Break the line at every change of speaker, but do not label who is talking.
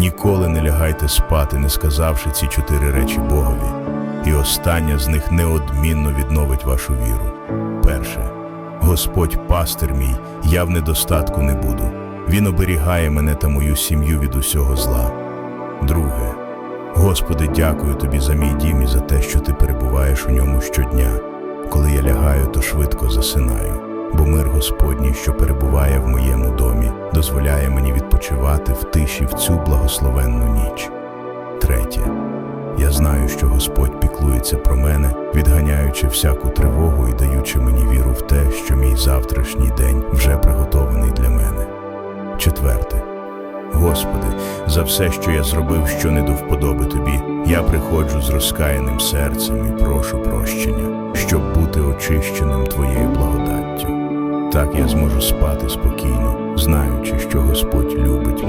Ніколи не лягайте спати, не сказавши ці чотири речі Богові, і остання з них неодмінно відновить вашу віру. Перше, Господь пастир мій, я в недостатку не буду. Він оберігає мене та мою сім'ю від усього зла. Друге, Господи, дякую тобі за мій дім і за те, що ти перебуваєш у ньому щодня. Коли я лягаю, то швидко засинаю, бо мир Господній, що перебуває в моєму дозволяє мені відпочивати в тиші в цю благословенну ніч. Третє. Я знаю, що Господь піклується про мене, відганяючи всяку тривогу і даючи мені віру в те, що мій завтрашній день вже приготований для мене. Четверте. Господи, за все, що я зробив, що не до вподоби тобі, я приходжу з розкаяним серцем і прошу прощення, щоб бути очищеним Твоєю благодаттю. Так я зможу спати спокійно, знаючи, що Господь любить.